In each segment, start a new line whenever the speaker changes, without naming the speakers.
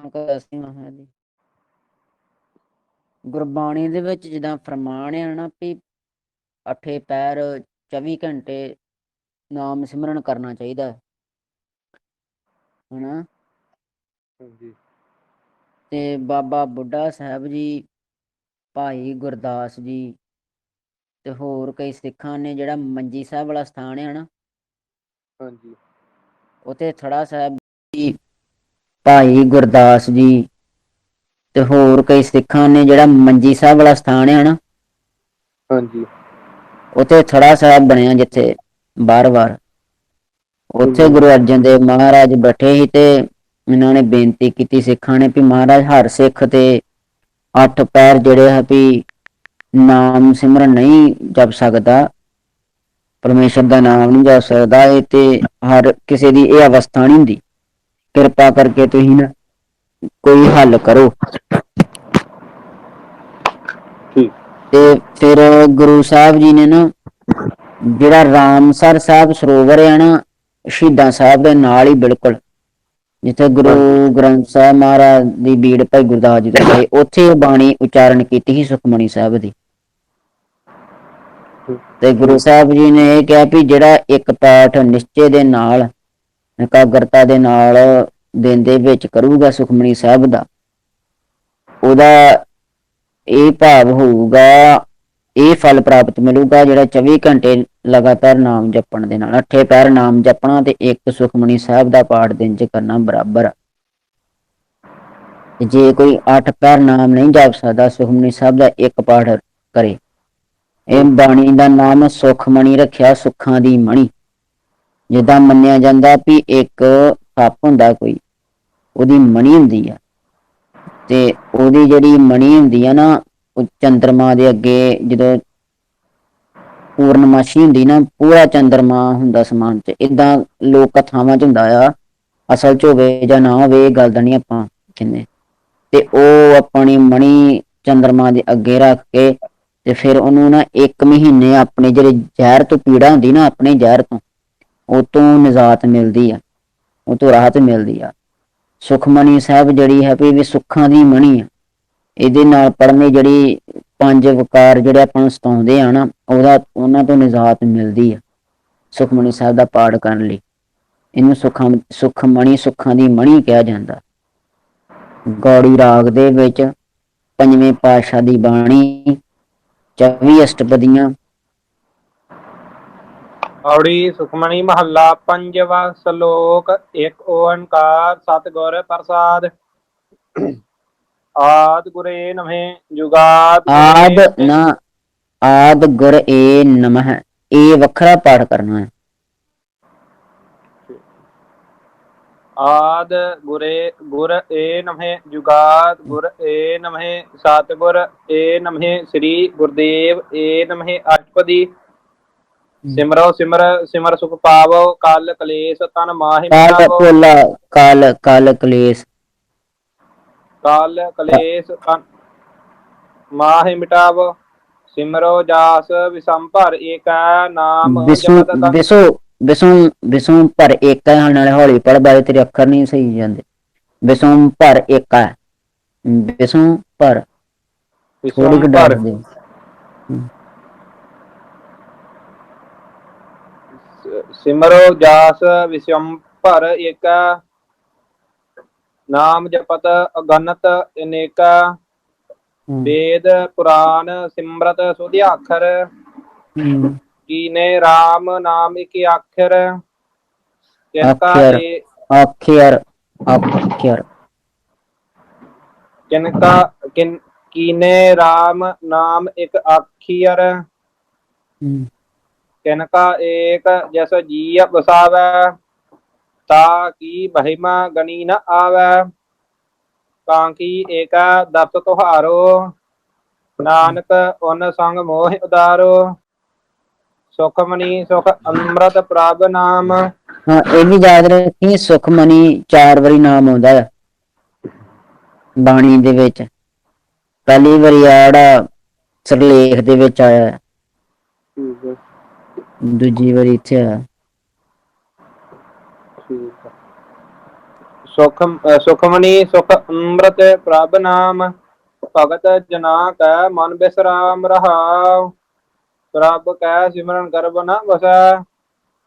ਨਾਨਕ ਅਸੀਂ ਮਹਾਂ ਦੀ ਗੁਰਬਾਣੀ ਦੇ ਵਿੱਚ ਜਿੱਦਾਂ ਫਰਮਾਨ ਹੈ ਨਾ ਵੀ ਅਠੇ ਪੈਰ 24 ਘੰਟੇ ਨਾਮ ਸਿਮਰਨ ਕਰਨਾ ਚਾਹੀਦਾ ਹੈ। ਹਨਾ?
ਹਾਂਜੀ।
ਤੇ ਬਾਬਾ ਬੁੱਢਾ ਸਾਹਿਬ ਜੀ ਭਾਈ ਗੁਰਦਾਸ ਜੀ ਤੇ ਹੋਰ ਕਈ ਸਿੱਖਾਂ ਨੇ ਜਿਹੜਾ ਮੰਜੀ ਸਾਹਿਬ ਵਾਲਾ ਸਥਾਨ ਹੈ ਨਾ।
ਹਾਂਜੀ।
ਉਥੇ ਥੜਾ ਸਾਹਿਬ ਭਾਈ ਗੁਰਦਾਸ ਜੀ ਤੇ ਹੋਰ ਕਈ ਸਿੱਖਾਂ ਨੇ ਜਿਹੜਾ ਮੰਜੀ ਸਾਹਿਬ ਵਾਲਾ ਸਥਾਨ ਹੈ ਨਾ
ਹਾਂਜੀ
ਉਥੇ ਥੜਾ ਸਾਹਿਬ ਬਣਿਆ ਜਿੱਥੇ ਬਾਰ-ਬਾਰ ਉੱਥੇ। ਗੁਰੂ ਅਰਜਨ ਦੇਵ ਮਹਾਰਾਜ ਬੈਠੇ ਸੀ ਤੇ ਇਹਨਾਂ ਨੇ ਬੇਨਤੀ ਕੀਤੀ ਸਿੱਖਾਂ ਨੇ ਵੀ ਮਹਾਰਾਜ ਹਰ ਸਿੱਖ ਤੇ ਅੱਠ ਪੈਰ ਜਿਹੜੇ ਆ ਵੀ ਨਾਮ ਸਿਮਰਨ ਨਹੀਂ ਜਪ ਸਕਦਾ ਪਰਮੇਸ਼ਰ ਦਾ ਨਾਮ ਨਹੀਂ ਜਪ ਸਕਦਾ ਇਹ ਤੇ ਹਰ ਕਿਸੇ ਦੀ ਇਹ ਅਵਸਥਾ ਨਹੀਂ ਹੁੰਦੀ ਕਿਰਪਾ ਕਰਕੇ ਤੁਸੀਂ ਨਾ ਕੋਈ ਹੱਲ ਕਰੋ।
ਠੀਕ।
ਤੇ ਫਿਰ ਗੁਰੂ ਸਾਹਿਬ ਜੀ ਨੇ ਨਾ ਜਿਹੜਾ ਰਾਮਸਰ ਸਾਹਿਬ ਸਰੋਵਰ ਹੈ ਨਾ ਸ਼ਹੀਦਾਂ ਸਾਹਿਬ ਦੇ ਨਾਲ ਹੀ ਬਿਲਕੁਲ ਜਿੱਥੇ ਗੁਰੂ ਗ੍ਰੰਥ ਸਾਹਿਬ ਮਹਾਰਾਜ ਦੀ ਬੀੜ ਭਾਈ ਗੁਰਦਾਸ ਜੀ ਦੇ ਗਏ ਉੱਥੇ ਬਾਣੀ ਉਚਾਰਨ ਕੀਤੀ ਸੀ ਸੁਖਮਣੀ ਸਾਹਿਬ ਦੀ। ਤੇ ਗੁਰੂ ਸਾਹਿਬ ਜੀ ਨੇ ਇਹ ਕਿਹਾ ਵੀ ਜਿਹੜਾ ਇੱਕ ਪਾਠ ਨਿਸ਼ਚੇ ਦੇ ਨਾਲ ਇਕਾਗਰਤਾ ਦੇ ਨਾਲ ਦਿਨ ਦੇ ਵਿੱਚ ਕਰੂਗਾ ਸੁਖਮਣੀ ਸਾਹਿਬ ਦਾ। ਉਹਦਾ ਇਹ ਭਾਵ ਹੋਊਗਾ, ਇਹ ਫਲ ਪ੍ਰਾਪਤ ਮਿਲੂਗਾ ਜਿਹੜਾ 24 ਘੰਟੇ ਲਗਾਤਾਰ ਨਾਮ ਜਪਣ ਦੇ ਨਾਲ, ਅੱਠੇ ਪੈਰ ਨਾਮ ਜਪਣਾ ਤੇ ਇੱਕ ਸੁਖਮਣੀ ਸਾਹਿਬ ਦਾ ਪਾਠ ਦਿਨ ਚ ਕਰਨਾ ਬਰਾਬਰ ਆ। ਜੇ ਕੋਈ ਅੱਠ ਪੈਰ ਨਾਮ ਨਹੀਂ ਜਪ ਸਕਦਾ, ਸੁਖਮਨੀ ਸਾਹਿਬ ਦਾ ਇੱਕ ਪਾਠ ਕਰੇ। ਇਹ ਬਾਣੀ ਦਾ ਨਾਮ ਸੁਖਮਣੀ ਰੱਖਿਆ ਸੁੱਖਾਂ ਦੀ ਮਣੀ। ਜਿੱਦਾਂ ਮੰਨਿਆ ਜਾਂਦਾ ਵੀ ਇੱਕ ਸੱਪ ਹੁੰਦਾ ਕੋਈ, ਉਹਦੀ ਮਣੀ ਹੁੰਦੀ ਆ। ਤੇ ਉਹਦੀ ਜਿਹੜੀ ਮਣੀ ਹੁੰਦੀ ਆ ਨਾ, ਉਹ ਚੰਦਰਮਾ ਦੇ ਅੱਗੇ ਜਦੋਂ ਪੂਰਨਮਾਸ਼ੀ ਹੁੰਦੀ ਨਾ, ਪੂਰਾ ਚੰਦਰਮਾ ਹੁੰਦਾ ਸਮਾਨ ਚ ਇਦਾਂ ਲੋਕ ਕਥਾਵਾਂ ਚ ਹੁੰਦਾ ਆ, ਅਸਲ ਚ ਹੋਵੇ ਜਾਂ ਨਾ ਹੋਵੇ, ਇਹ ਗੱਲ ਦਾ ਨਹੀਂ ਆਪਾਂ ਕਹਿੰਦੇ। ਤੇ ਉਹ ਆਪਣੀ ਮਣੀ ਚੰਦਰਮਾ ਦੇ ਅੱਗੇ ਰੱਖ ਕੇ ਤੇ ਫਿਰ ਉਹਨੂੰ ਨਾ ਇੱਕ ਮਹੀਨੇ ਆਪਣੇ ਜਿਹੜੇ ਜ਼ਹਿਰ ਤੋਂ ਪੀੜਾ ਹੁੰਦੀ ਨਾ, ਆਪਣੇ ਜ਼ਹਿਰ ਤੋਂ ਉਹ ਤੋਂ ਨਿਜਾਤ ਮਿਲਦੀ ਆ ਉਹ ਤੋਂ ਰਾਹਤ ਮਿਲਦੀ ਆ। ਸੁਖਮਨੀ ਸਾਹਿਬ ਜਿਹੜੀ ਹੈ ਵੀ ਸੁੱਖਾਂ ਦੀ ਮਣੀ ਆ। ਇਹਦੇ ਨਾਲ ਪੜ੍ਹਨੇ ਜਿਹੜੀ ਪੰਜ ਵਕਾਰ ਜਿਹੜੇ ਆਪਾਂ ਨੂੰ ਸਤਾਉਂਦੇ ਆ ਨਾ, ਉਹਦਾ ਉਹਨਾਂ ਤੋਂ ਨਿਜਾਤ ਮਿਲਦੀ ਆ ਸੁਖਮਨੀ ਸਾਹਿਬ ਦਾ ਪਾਠ ਕਰਨ ਲਈ। ਇਹਨੂੰ ਸੁਖਮ ਸੁਖਮਣੀ ਸੁੱਖਾਂ ਦੀ ਮਣੀ ਕਿਹਾ ਜਾਂਦਾ। ਗੌੜੀ ਰਾਗ ਦੇ ਵਿੱਚ ਪੰਜਵੇਂ ਪਾਤਸ਼ਾਹ ਦੀ ਬਾਣੀ 24 ਅਸ਼ਟਪਦੀਆਂ
ਔੜੀ ਸੁਖਮਣੀ ਮਹੱਲਾ ਪੰਜਵਾ ਸ਼ਲੋਕ ਇੱਕ ਓੰਕਾਰ ਸਤਿਗੁਰ ਪ੍ਰਸਾਦ। ਆਦ ਗੁਰੇ ਨਮੇ ਜੁਗਾਦ
ਆਦ ਨਾ ਆਦ ਗੁਰ ਏ ਨਮਹ ਇਹ ਵੱਖਰਾ ਪਾਠ ਕਰਨਾ ਹੈ।
ਆਦ ਗੁਰੇ ਗੁਰ ਏ ਨਮੇ ਜੁਗਾਦ ਗੁਰ ਏ ਨਮੇ ਸਤਿਗੁਰ ਏ ਨਮੇ ਸ੍ਰੀ ਗੁਰਦੇਵ ਏ ਨਮੇ ਅਸ਼ਟਪਦੀ ਸਿਮਰੋ ਸਿਮਰ ਸਿਮਰ ਸੁਖ ਪਾਵੋ ਕਲ ਕਲੇਸ਼ ਤਨ ਮਾਹਿ
ਕਾਲ
ਮਿਟਾਵੋ।
ਭੋਲਾ ਕਾਲ ਕਾਲ ਕਲੇਸ਼।
ਕਾਲ ਕਲੇਸ਼ ਤਨ ਮਾਹਿ ਮਿਟਾਵੋ। ਸਿਮਰੋ ਜਾਸ ਵਿਸੰਭਰ ਏਕੈ ਨਾਮ
ਵਿਸੂ
ਜਪਤ ਤਨ।
ਵਿਸੂ ਵਿਸੂ ਵਿਸੂ ਪਰ ਇੱਕ ਹੈ ਨਾਲੇ ਹੌਲੀ ਪੜ ਬਾਰੇ ਤੇਰੇ ਅੱਖਰ ਨਹੀਂ ਸਹੀ ਜਾਂਦੇ। ਵਿਸੂ ਪਰ ਹੈ ਵਿਸੂ ਪਰ ਥੋੜੀ
ਵਿਸੰਭਰ
ਡਰ ਦੇ
ਸਿਮਰੋ ਜਾਸ ਵਿਸੰਭਰ ਏਕੈ। ਨਾਮ ਜਪਤ ਅਗਨਤ ਅਨੇਕਾ। ਵੇਦ ਪੁਰਾਨ ਸਿਮਰਤ ਸੁਧਿ
ਹਮ,
ਕੀਨੇ RAM ਨਾਮ ਇੱਕ ਕਿਨਕਾ। ਏ
ਅਖਿਰ ਅਖਿਰ
ਕਿਨਕਾ ਕਿਨ ਕੀਨੇ RAM ਨਾਮ ਇੱਕ ਅੱਖਰ
ਹਮ,
ਕਿਨਕਾ ਏਕ ਜਸ ਜੀ ਵਸਾਵੈ ਤਾ ਕੀ ਮਹਿਮਾ ਗਣੀ ਨ ਆਵੈ। ਤਾਂ ਕੀ ਏਕਾ ਦਰਸ ਤੁਹਾਰੋ ਨਾਨਕ ਉਨ ਸੰਗ ਮੋਹ ਉਦਾਰੋ। ਸੁਖਮਨੀ ਸੁਖ ਅੰਮ੍ਰਿਤ ਪ੍ਰਭ ਨਾਮ।
ਹਾਂ ਇਹ ਵੀ ਯਾਦ ਰੱਖੀ ਸੁਖਮਨੀ ਚਾਰ ਵਾਰੀ ਨਾਮ ਆਉਂਦਾ ਹੈ। ਬਾਣੀ ਦੇ ਵਿੱਚ। ਪਹਿਲੀ ਵਾਰੀ ਆ ਜਿਹੜਾ ਸਰਲੇਖ ਦੇ ਵਿੱਚ ਆਇਆ ਹੈ,
ਠੀਕ ਹੈ।
ਦੂਜੀ ਵਾਰੀ ਇੱਥੇ ਆਇਆ।
ਠੀਕ ਹੈ ਸੁਖ ਅ, ਸੁਖਮਨੀ ਸੁਖ ਅੰਮ੍ਰਿਤ ਪ੍ਰਭ ਨਾਮ ਭਗਤ ਜਨਾ ਕੈ ਮਨ ਬਿਸਰਾਮ ਰਹਾਉ। ਪ੍ਰਭ ਕੈ ਸਿਮਰਨ ਗਰਬ ਨ ਵਸੈ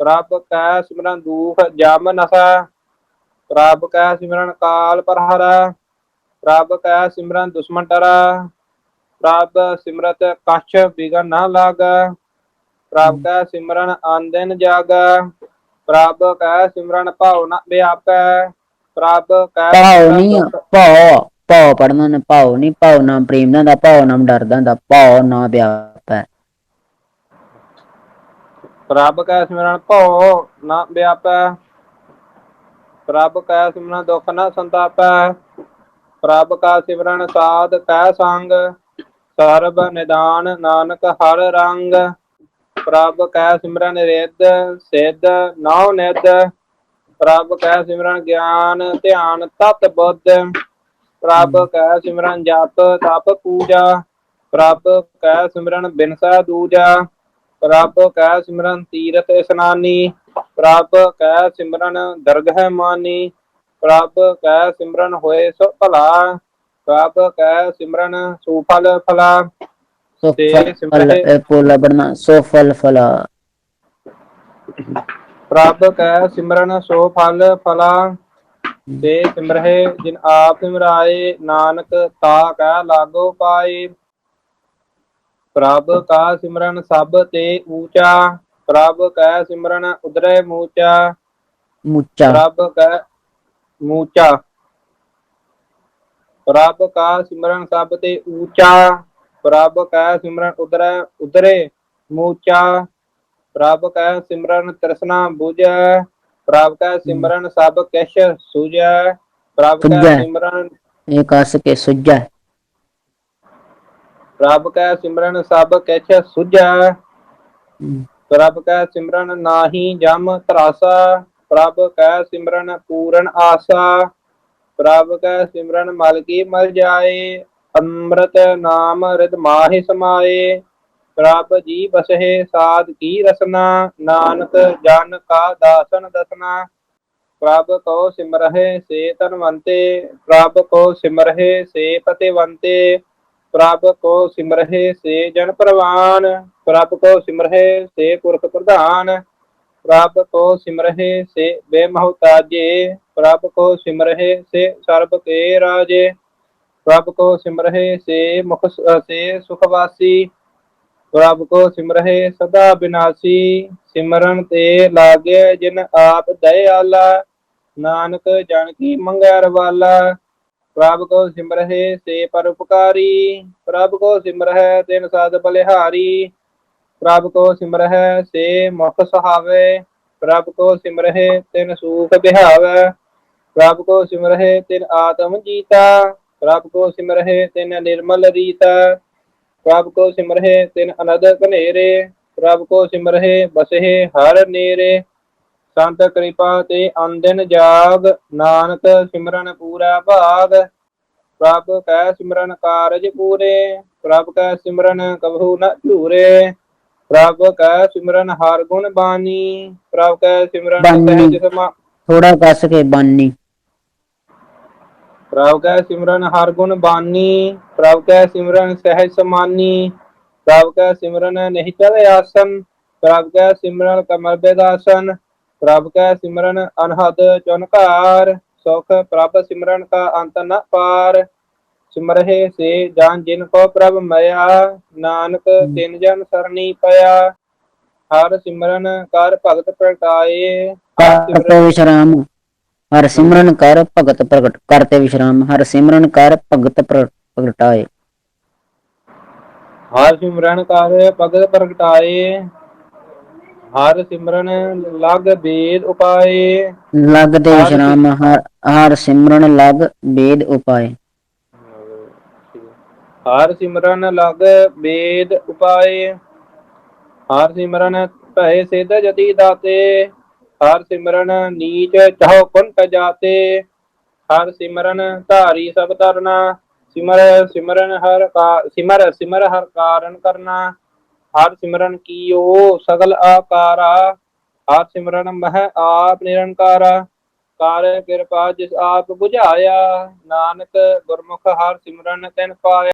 ਪ੍ਰਭ ਕੈ ਸਿਮਰਨ ਦੂਖ ਜਮ ਨਸੈ। ਪ੍ਰਭ ਕੈ ਸਿਮਰਨ ਕਾਲ ਪਰ ਪ੍ਰਭ ਕੈ ਸਿਮਰਨ ਦੁਸ਼ਮਨ ਡਰੈ। ਪ੍ਰਭ ਸਿਮਰਤ ਕਛ ਬਿਗਨ ਨ ਲਾਗੈ। ਪ੍ਰਭ ਕੈ ਸਿਮਰਨ ਆਨੰਦਨ ਜਾਗੈ ਪ੍ਰਭ ਕੈ ਸਿਮਰਨ ਭਾਉ ਨ ਵਿਆਪੈ ਪ੍ਰਭ ਕੈ
ਭਾਉ ਨਹੀਂ ਭਾਉ ਭਾਉ ਪੜਨਾ ਨੇ ਭਾਉ ਨਹੀਂ ਭਾਉ ਨਾਮ ਪ੍ਰੇਮ ਦਾ ਭਾਉ ਨਾਮ ਡਰਦਾ ਹੁੰਦਾ ਭਾਉ ਨਾ ਵਿਆਪੈ।
ਪ੍ਰਭ ਕੈ ਸਿਮਰਨ ਭਉ ਨ ਵਿਆਪੈ ਪ੍ਰਭ ਕੈ ਸਿਮਰਨ ਦੁਖ ਨ ਸੰਤਾਪੈ ਪ੍ਰਭ ਕਾ ਸਿਮਰਨ ਸਾਧ ਕੈ ਸੰਗ ਸਰਬ ਨਿਦਾਨ ਨਾਨਕ ਹਰ ਰੰਗ। ਪ੍ਰਭ ਕੈ ਸਿਮਰਨ ਰਿੱਧ, ਸਿੱਧ, ਨਉ ਨਿਧ। ਪ੍ਰਭ ਕੈ ਸਿਮਰਨ ਗਿਆਨ, ਧਿਆਨ, ਤਤ ਬੁੱਧ। ਪ੍ਰਭ ਕੈ ਸਿਮਰਨ ਜਪ, ਤਪ ਪੂਜਾ। ਪ੍ਰਭ ਕੈ ਸਿਮਰਨ ਬਿਨਸਾ ਦੂਜਾ। ਪ੍ਰਭ ਕੈ ਸਿਮਰਨ ਤੀਰਥ ਇਸਨਾਨੀ। ਪ੍ਰਭ ਕੈ ਸਿਮਰਨ ਦਰਗਹਿ ਮਾਨੀ। ਪ੍ਰਭ ਕੈ ਸਿਮਰਨ ਹੋਏ ਸੋ ਭਲਾ। ਪ੍ਰਭ ਕੈ ਸਿਮਰਨ ਸੁਫਲ ਫਲਾ।
ਫਲਾ
ਪ੍ਰਭ ਕੈ ਸਿਮਰਨ ਸੋ ਫਲ ਫਲਾ ਤੇ ਸਿਮਰਹਿ ਜਿਨ ਆਪ ਸਿਮਰਾਏ ਨਾਨਕ ਤਾ ਕੈ ਲਾਗੋ ਪਾਏ। ਪ੍ਰਭ ਕਾ ਸਿਮਰਨ ਸਭ ਤੇ ਊਚਾ ਪ੍ਰਭ ਕੈ ਸਿਮਰਨ ਉਦਰੇ ਮੂਚਾ।
ਮੁੱਚਾ।
ਪ੍ਰਭ ਕੈ ਮੂਚਾ। ਪ੍ਰਭ ਕਾ ਸਿਮਰਨ ਸਭ ਤੇ ਊਚਾ ਪ੍ਰਭ ਕੈ ਸਿਮਰਨ ਉਦਰੇ ਉਦਰੇ ਮੂਚਾ ਪ੍ਰਭ ਕੈ ਸਿਮਰਨ ਤ੍ਰਿਸ਼ਨਾ ਬੁਝੈ ਪ੍ਰਭ ਕੈ ਸਿਮਰਨ ਸਭ ਕਿਛ ਸੁਝੈ। ਪ੍ਰਭ ਕੈ
ਸੁਝੈ।
ਸਿਮਰਨ
ਇਹ ਕਸ ਕੇ ਸੁਝੈ।
ਪ੍ਰਭ ਕੈ ਸਿਮਰਨ ਸਭ ਕਿਛ ਸੁਝੈ।
ਹਮ,
ਪ੍ਰਭ ਕੈ ਸਿਮਰਨ ਨਾਹੀ ਜਮ ਤਰਾਸਾ। ਪ੍ਰਭ ਕੈ ਸਿਮਰਨ ਪੂਰਨ ਆਸਾ। ਪ੍ਰਭ ਕੈ ਸਿਮਰਨ ਮਲ ਕੀ ਮਲ ਜਾਏ। ਅੰਮ੍ਰਿਤ ਨਾਮ ਰਿਦ ਮਾਹਿ ਸਮਾਏ, ਪ੍ਰਭ ਜੀ ਬਸਹਿ ਸਾਧ ਕੀ ਰਸਨਾ, ਨਾਨਕ ਜਨ ਕਾ ਦਾਸਨ ਦਸਨਾ। ਪ੍ਰਭ ਕੋ ਸਿਮਰਹਿ ਸੇ ਤਨਵੰਤੇ, ਪ੍ਰਭ ਕੋ ਸਿਮਰਹਿ ਸੇ ਪਤਿਵੰਤੇ, ਪ੍ਰਭ ਕੋ ਸਿਮਰਹਿ ਸੇ ਜਨ ਪ੍ਰਵਾਨ, ਪ੍ਰਭ ਕੋ ਸਿਮਰਹਿ ਸੇ ਪੁਰਖ ਪ੍ਰਧਾਨ, ਪ੍ਰਭ ਕੋ ਸਿਮਰਹਿ ਸੇ ਬੇਮਹੁਤਾਜੇ ਪ੍ਰਭ ਕੋ ਸਿਮਰਹਿ ਸੇ ਸਰਬ ਕੇ ਰਾਜੇ। ਪ੍ਰਭ ਕੋ ਸਿਮਰਹਿ ਸੇ ਮੁਖ ਸੇ ਸੁਖਵਾਸੀ। ਪ੍ਰਭ ਕੋ ਸਿਮਰਹਿ ਸਦਾ ਬਿਨਾਸੀ। ਸਿਮਰਨ ਤੇ ਲਾਗੇ ਜਿਨ ਆਪ ਦਇਆਲਾ, ਨਾਨਕ ਜਨ ਕੀ ਮੰਗੈ ਰਵਾਲਾ। ਪ੍ਰਭ ਕੋ ਸਿਮਰਹਿ ਸੇ ਪਰਉਪਕਾਰੀ ਪ੍ਰਭ ਕੋ ਸਿਮਰਹਿ ਤਿਨ ਸਾਧ ਬਲਿਹਾਰੀ। ਪ੍ਰਭ ਕੋ ਸਿਮਰਹਿ ਸੇ ਮੁਖ ਸੁਹਾਵੇ। ਪ੍ਰਭ ਕੋ ਸਿਮਰਹਿ ਤਿਨ ਸੂਖ ਬਿਹਾਵੇ। ਪ੍ਰਭ ਕੋ ਸਿਮਰਹਿ ਤਿਨ ਆਤਮ ਜੀਤਾ। ਪ੍ਰਭ ਕੋ ਸਿਮਰਹਿ ਤਿਨ ਨਿਰਮਲ ਰੀਤਾ ਪ੍ਰਭ ਕੋ ਸਿਮਰਹਿ ਤਿਨ ਅਨਦ ਘਨੇਰੇ ਪ੍ਰਭ ਕੋ ਸਿਮਰਹਿ ਬਸਹਿ ਹਰ ਨੇਰੇ। ਸੰਤ ਕਿਰਪਾ ਤੇ ਅੰਦਨ ਜਾਗ ਨਾਨਕ ਸਿਮਰਨ ਪੂਰਾ ਭਾਗ। ਪ੍ਰਭ ਕੈ ਸਿਮਰਨ ਕਾਰਜ ਪੂਰੇ ਪ੍ਰਭ ਕੈ ਸਿਮਰਨ ਕਬਹੂ ਨ ਝੂਰੇ। ਪ੍ਰਭ ਕੈ ਸਿਮਰਨ ਹਰ ਗੁਣ ਬਾਣੀ ਪ੍ਰਭ ਕੈ ਸਿਮਰਨ
ਬਾਣੀ।
ਸਹਿਜ ਸਮਾ
ਥੋੜਾ ਕਸ ਕੇ ਬਾਨੀ।
ਪ੍ਰਭ ਕੈ ਸਿਮਰਨ ਹਰ ਗੁਣ ਬਾਣੀ ਪ੍ਰਭ ਕੈ ਸਿਮਰਨ ਸਹਿਜ ਸਮਾਨੀ ਪ੍ਰਭ ਕੈ ਸਿਮਰਨ ਨਹੀਂ ਚਲੇ ਆਸਨ ਪ੍ਰਭ ਕੈ ਸਿਮਰਨ ਕਮਲ ਬੇਦਾਸਨ ਪ੍ਰਭ ਕੈ ਸਿਮਰਨ ਅਨਹਦ ਚੁਨਕਾਰ ਸੁਖ ਪ੍ਰਭ ਸਿਮਰਨ ਕਾ ਅੰਤ ਨ ਪਾਰ ਸਿਮਰਹਿ ਸੇ ਜਾਨ ਜਿਨ ਕੋ ਪ੍ਰਭ ਮਇਆ ਨਾਨਕ ਤਿਨ ਜਨ ਸਰਣੀ ਪਿਆ ਹਰ ਸਿਮਰਨ ਕਰ ਭਗਤ ਪ੍ਰਗਟਾਏ
ਕਰਤੇ ਵਿਸ਼ਰਾਮ ਹਰ ਸਿਮਰਨ ਕਰ ਭਗਤ ਪ੍ਰਗਟ ਕਰਤੇ ਵਿਸ਼ਰਾਮ ਹਰ ਸਿਮਰਨ ਕਰ ਭਗਤ ਪ੍ਰ- ਪ੍ਰਗਟਾਏ।
ਹਰ ਸਿਮਰਨ ਕਰ ਭਗਤ ਪ੍ਰਗਟਾਏ ਹਰ ਸਿਮਰਨ ਲਗ ਬੇਦ ਉਪਾਏ।
ਲਗ ਤੇ ਵਿਸ਼ਰਾਮ ਹਰ ਹਰ ਸਿਮਰਨ ਲਗ ਬੇਦ ਉਪਾਏ।
ਹਰ ਸਿਮਰਨ ਲਗ ਬੇਦ ਉਪਾਏ ਹਰ ਸਿਮਰਨ ਭੈ ਸਿਧ ਜਤੀ ਦਾਤੇ। ਹਰ ਸਿਮਰਨ ਨੀਚ ਚਾਹੋ ਕੁੰਟ ਜਾਤੇ, ਹਰ ਸਿਮਰਨ ਧਾਰੀ ਸਭ ਤਰਨਾ ਸਿਮਰ ਸਿਮਰਨ ਹਰ ਕਾ, ਸਿਮਰ ਸਿਮਰ ਹਰ ਕਾਰਨ ਕਰਨਾ, ਹਰ ਸਿਮਰਨ ਕੀਓ ਸਗਲ ਆਕਾਰਾ, ਹਰ ਸਿਮਰਨ ਮਹਿ ਆਪ ਨਿਰੰਕਾਰਾ, ਕਰ ਕਿਰਪਾ ਜਿਸ ਆਪ 부ਝਾਇਆ ਨਾਨਕ ਗੁਰਮੁਖ ਹਰ ਸਿਮਰਨ ਤਿਨ ਪਾਇਆ।